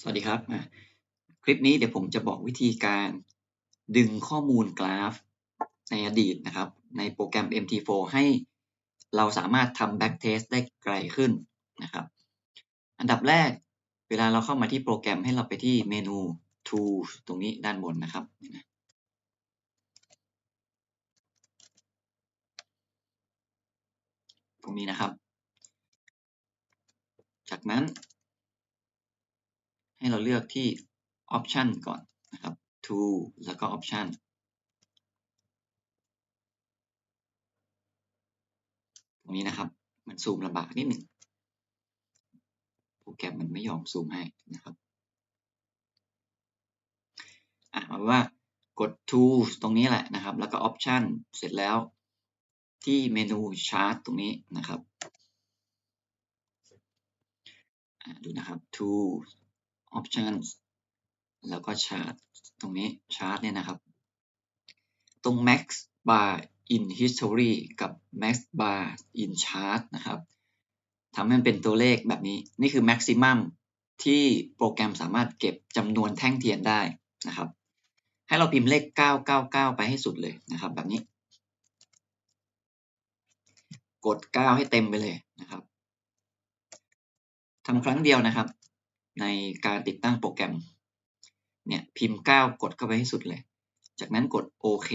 สวัสดีครับ คลิปนี้เดี๋ยวผมจะบอกวิธีการดึงข้อมูลกราฟในอดีตนะครับ ในโปรแกรม MT4 ให้เราสามารถทำ back test ได้ไกลขึ้นนะครับ อันดับแรกเวลาเราเข้ามาที่โปรแกรมให้เราไปที่เมนู Tools ตรงนี้ด้านบนนะครับ ตรงนี้นะครับ จากนั้น ให้เราเลือกที่ option ก่อนนะครับ tool แล้วก็ option ตรงนี้นะครับ มันซูมลำบากนิดหนึ่งโปรแกรมมันไม่ยอมซูมให้นะครับอะมาว่ากด tools ตรงนี้แหละนะครับ แล้วก็ option เสร็จแล้วที่เมนู chart ตรงนี้นะครับดูนะครับ tools options แล้วก็ chart ตรงนี้ chart เนี่ยนะครับ ตรง max bar in history กับ max bar in chart นะครับทำให้มันเป็นตัวเลขแบบนี้ นี่คือ maximum ที่โปรแกรมสามารถเก็บจำนวนแท่งเทียนได้นะครับ ให้เราพิมพ์เลข 999 ไปให้สุดเลยนะครับ แบบนี้ กด 9 ให้เต็มไปเลยนะครับทำครั้งเดียวนะครับ ในการติดตั้งโปรแกรมเนี่ยพิมพ์ 9 กดเข้าไปให้สุดเลย จากนั้นกดโอเค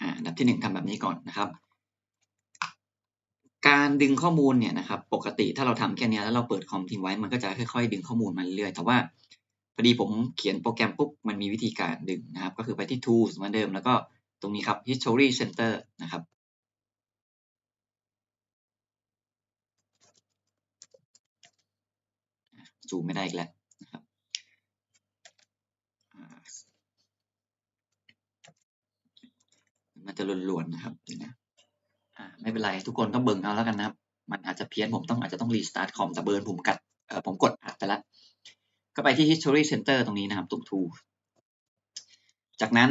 อ่าดับที่ 1ทำแบบนี้ก่อนนะครับ การดึงข้อมูลเนี่ยนะครับปกติถ้าเราทำแค่นี้แล้วเราเปิดคอมทิ้งไว้มันก็จะค่อยๆ ดึงข้อมูลมาเรื่อยๆแต่ว่าพอดีผมเขียนโปรแกรมปุ๊บมันมีวิธีการดึงนะครับ ก็คือไปที่ tools เหมือนเดิมแล้วก็ตรงนี้ครับ history center นะครับ ซูมไม่ได้อีกแล้วนะครับมันจะลวนๆนะครับนะไม่เป็นไรทุกคนต้องเบิ่งเอาแล้วกันนะครับ มันอาจจะเพี้ยนผมต้องอาจจะต้องรีสตาร์ทคอมแต่เบิร์นผมกัดเออผมกดอัดไปแล้วก็ไปที่ history center ตรงนี้นะครับตุ่มทูจากนั้น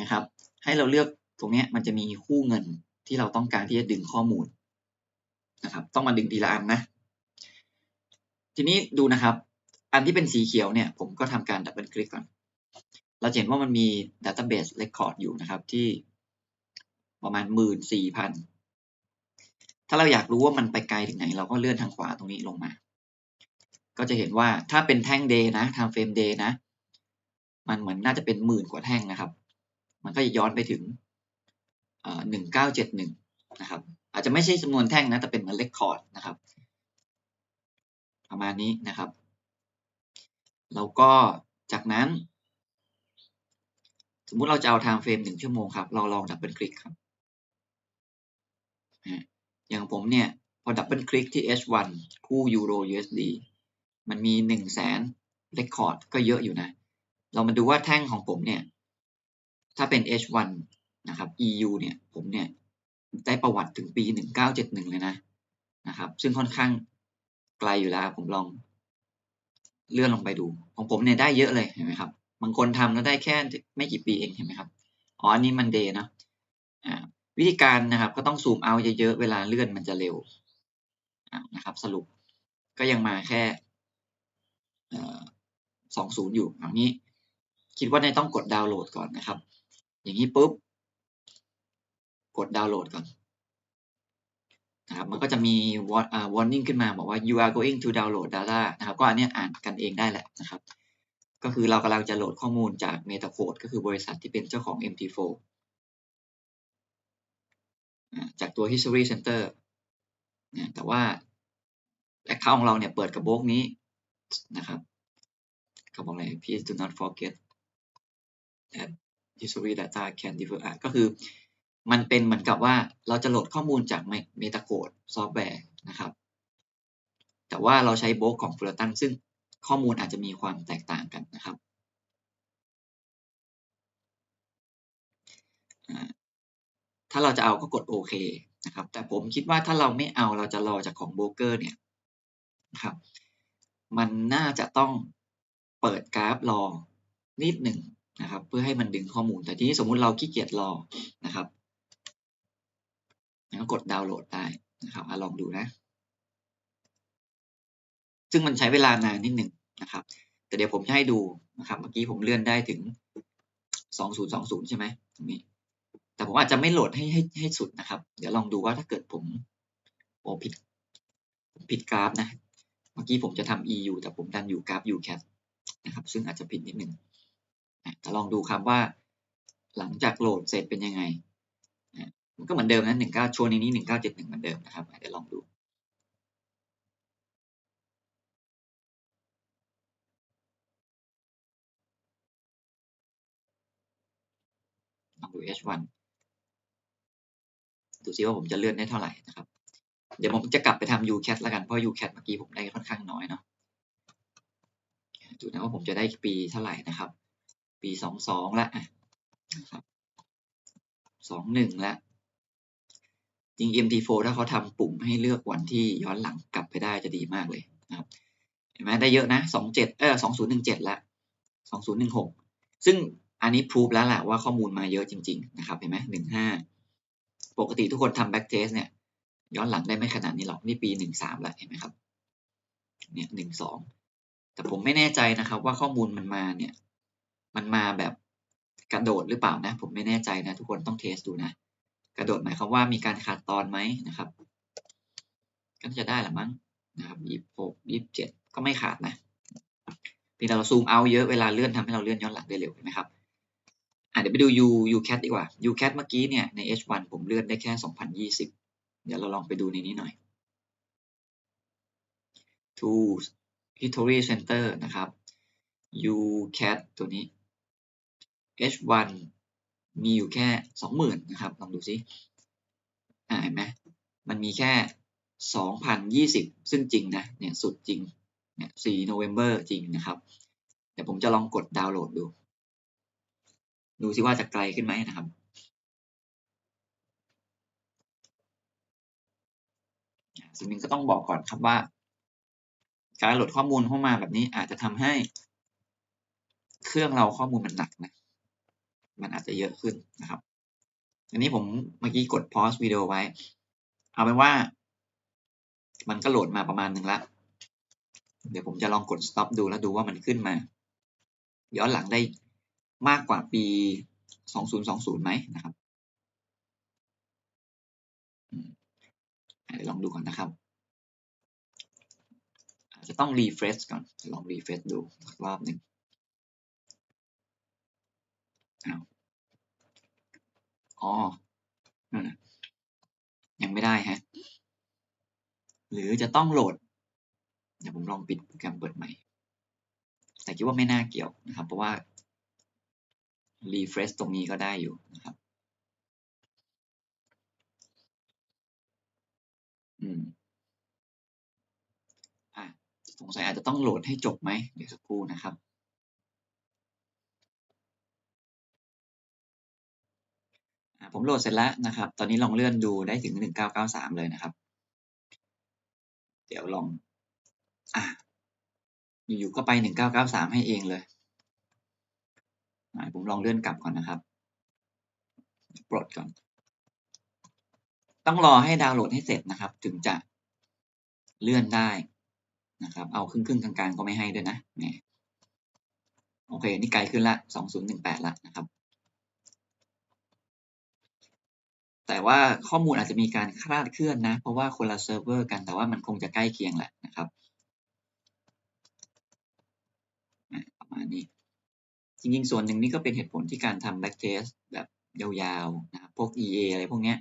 นะครับ ให้เราเลือกตรงนี้มันจะมีคู่เงินที่เราต้องการที่จะดึงข้อมูลนะครับ ต้องมาดึงทีละอันนะ ทีนี้ดูนะครับ อันที่เป็นสีเขียวเนี่ยผมก็ทำการดับเบิลคลิกก่อน เราเห็นว่ามันมี Database Record อยู่นะครับที่ประมาณหมื่นสี่พันถ้าเราอยากรู้ว่ามันไปไกลถึงไหน เราก็เลื่อนทางขวาตรงนี้ลงมา ก็จะเห็นว่าถ้าเป็นแท่งเดย์นะทำเฟรมเดย์นะ มันเหมือนน่าจะเป็นหมื่นกว่าแท่งนะครับ มันก็จะย้อนไปถึงหนึ่งเก้าเจ็ดหนึ่งนะครับ อาจจะไม่ใช่จำนวนแท่งนะ แต่เป็นเหมือนเรคคอร์ดนะครับ ประมาณนี้นะครับ แล้วก็จากนั้น สมมุติเราจะเอา time frame 1ชั่วโมงครับ เราลองดับเบิลคลิกครับอย่างผมเนี่ย พอดับเบิลคลิกที่ H1 คู่ Euro USD มันมี1 0 0 0 0แสนเรคคอร์ดก็เยอะอยู่นะ เรามาดูว่าแท่งของผมเนี่ย ถ้าเป็น H1 นะครับ EU เนี่ย ผมเนี่ย ได้ประวัติถึงปี 1971 เลยนะนะครับ ซึ่งค่อนข้างไกลอยู่แล้ว ผมลอง เลื่อนลงไปดูของผมเนี่ยได้เยอะเลยเห็นไหมครับบางคนทำแล้วได้แค่ไม่กี่ปีเองเห็นไหมครับอ๋ออันนี้มันเดย์นะวิธีการนะครับ ก็ต้องซูมเอาเยอะๆเวลาเลื่อนมันจะเร็วนะครับ สรุปก็ยังมาแค่สองศูนย์อยู่อย่างนี้ คิดว่าในต้องกดดาวน์โหลดก่อนนะครับ อย่างนี้ปุ๊บ กดดาวน์โหลดก่อน นะครับมันก็จะมี warning ขึ้นมาบอกว่า you are going to download data นะครับก็อันนี้อ่านกันเองได้แหละนะครับ ก็คือเรากำลังจะโหลดข้อมูลจาก Metacode ก็คือบริษัทที่เป็นเจ้าของ MT4 จากตัว History Center แต่ว่า Account ของเราเนี่ยเปิดกับโบกนี้นะครับเขาบอกอะไร please do not forget that history data can differ ก็คือ มันเป็นเหมือนกับว่าเราจะโหลดข้อมูลจากเมตาโคดซอฟต์แวร์นะครับ แต่ว่าเราใช้โบกของฟูลตันซึ่งข้อมูลอาจจะมีความแตกต่างกันนะครับถ้าเราจะเอาก็กดโอเคนะครับ แต่ผมคิดว่าถ้าเราไม่เอาเราจะรอจากของโบรกเกอร์เนี่ยนะครับ มันน่าจะต้องเปิดกราฟรอนิดหนึ่งนะครับ เพื่อให้มันดึงข้อมูล แต่ทีนี้สมมุติเราขี้เกียจรอนะครับ แล้วกดดาวน์โหลดได้นะครับอลองดูนะ ซึ่งมันใช้เวลานานนิดหนึ่งนะครับ แต่เดี๋ยวผมจะให้ดูนะครับ เมื่อกี้ผมเลื่อนได้ถึง 2020 ใช่ไหมตรงนี้ แต่ผมอาจจะไม่โหลดให้ให้ให้สุดนะครับ เดี๋ยวลองดูว่าถ้าเกิดผมโอ้ผิดผิดกราฟนะ เมื่อกี้ผมจะทำ EU แต่ผมดันอยู่กราฟ UCAT นะครับ ซึ่งอาจจะผิดนิดหนึ่งแต่ลองดูครับว่าหลังจากโหลดเสร็จเป็นยังไง ก็เหมือนเดิมนะ19ชัวร์ในนี้1971เหมือนเดิมนะครับเดี๋ยวลองดูลองดู H1 ดูซิว่าผมจะเลื่อนได้เท่าไหร่นะครับ เดี๋ยวผมจะกลับไปทำ UCAT แล้วกัน เพราะ UCAT เมื่อกี้ผมได้ค่อนข้างน้อยเนาะดูนะว่าผมจะได้ปีเท่าไหร่นะครับ ปีสองสองละนะครับสองหนึ่งละ จริง MT4 ถ้าเขาทำปุ่มให้เลือกวันที่ย้อนหลังกลับไปได้จะดีมากเลยนะครับเห็นไหมได้เยอะนะสองเจ็ดเออสองศูนย์หนึ่งเจ็ดละสองศูนย์หนึ่งหกซึ่งอันนี้พูฟแล้วแหละว่าข้อมูลมาเยอะจริง ๆ นะครับเห็นไหมหนึ่งห้าปกติทุกคนทำแบ็กเทสเนี่ยย้อนหลังได้ไม่ขนาดนี้หรอกนี่ปีหนึ่งสามแล้วเห็นไหมครับเนี่ยหนึ่งสองแต่ผมไม่แน่ใจนะครับ ว่าข้อมูลมันมาเนี่ย มันมาแบบกระโดดหรือเปล่านะ ผมไม่แน่ใจนะ ทุกคนต้องเทสดูนะ กระโดดหมายความว่ามีการขาดตอนไหมนะครับ ก็จะได้หรือมั้งนะครับยี่สิบหกยี่สิบเจ็ดก็ไม่ขาดนะเพียงแต่เราซูมเอาเยอะเวลาเลื่อนทำให้เราเลื่อนย้อนหลังได้เร็วไหมครับอะเดี๋ยวไปดู U UCAT ดีกว่า UCAT เมื่อกี้เนี่ยใน H1 ผมเลื่อนได้แค่ 2020 เดี๋ยวเราลองไปดูในนี้หน่อย Tools History Center นะครับ UCAT ตัวนี้ H1 มีอยู่แค่20,000นนะครับลองดูซิอ่าเห็นไหมมันมีแค่2020ซึ่งจริงนะเนี่ยสุดจริงเนี่ย4 November จริงนะครับเดี๋ยวผมจะลองกดดาวน์โหลดดู ดูซิว่าจะไกลขึ้นไหมนะครับสิ่งหนึ่งก็ต้องบอกก่อนครับว่า การโหลดข้อมูลเข้ามาแบบนี้อาจจะทำให้ เครื่องเราข้อมูลมันหนักนะ มันอาจจะเยอะขึ้นนะครับ อันนี้ผมเมื่อกี้กดพอสวิดีโอไว้ เอาเป็นว่า มันก็โหลดมาประมาณหนึ่งละ เดี๋ยวผมจะลองกด stop ดูแล้วดูว่ามันขึ้นมา ย้อนหลังได้มากกว่าปี 2020 ไหมนะครับเดี๋ยวลองดูก่อนนะครับจะต้องรีเฟรชก่อนลองรีเฟรชดูรอบหนึ่ง อ้าวอ๋อนั่นนะยังไม่ได้ฮะ หรือจะต้องโหลด เดี๋ยวผมลองปิดโปรแกรมเปิดใหม่ แต่คิดว่าไม่น่าเกี่ยวนะครับ เพราะว่ารีเฟรชตรงนี้ก็ได้อยู่นะครับ อืมสงสัยอาจจะต้องโหลดให้จบไหม เดี๋ยวสักครู่นะครับ ผมโหลดเสร็จแล้วนะครับ ตอนนี้ลองเลื่อนดูได้ถึง 1993 เลยนะครับ เดี๋ยวลอง อะอยู่ๆก็ไป 1993 ให้เองเลยผมลองเลื่อนกลับก่อนนะครับ ปลดก่อน ต้องรอให้ดาวน์โหลดให้เสร็จนะครับ ถึงจะเลื่อนได้นะครับ เอาครึ่งครึ่งกลางๆ ก็ไม่ให้ด้วยนะนี่โอเค นี่ไกลขึ้นละสองศูนย์หนึ่งแปดละนะครับ แต่ว่าข้อมูลอาจจะมีการคลาดเคลื่อนนะ เพราะว่าคนละเซิร์ฟเวอร์กันแต่ว่ามันคงจะใกล้เคียงแหละนะครับประมาณนี้ จริงๆ ส่วนหนึ่งนี่ก็เป็นเหตุผลที่การทำ back test แบบยาวๆนะครับพวก EA อะไรพวกเนี้ย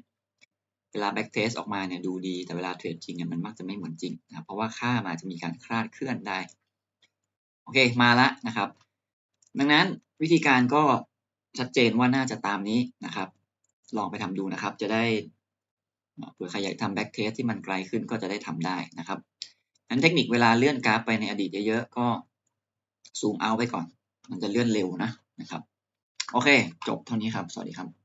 เวลา back test ออกมาเนี่ยดูดีแต่เวลาเทรดจริงเนี่ยมันมักจะไม่เหมือนจริงนะเพราะว่าค่ามาจะมีการคลาดเคลื่อนได้ โอเคมาละนะครับ ดังนั้นวิธีการก็ชัดเจนว่าน่าจะตามนี้นะครับ ลองไปทำดูนะครับ จะได้เผื่อใครอยากทำแบ็กเทสที่มันไกลขึ้นก็จะได้ทำได้นะครับนั้นเทคนิคเวลาเลื่อนกราฟไปในอดีตเยอะๆ ก็ซูมเอาไปก่อน มันจะเลื่อนเร็วนะนะครับ โอเค จบเท่านี้ครับ สวัสดีครับ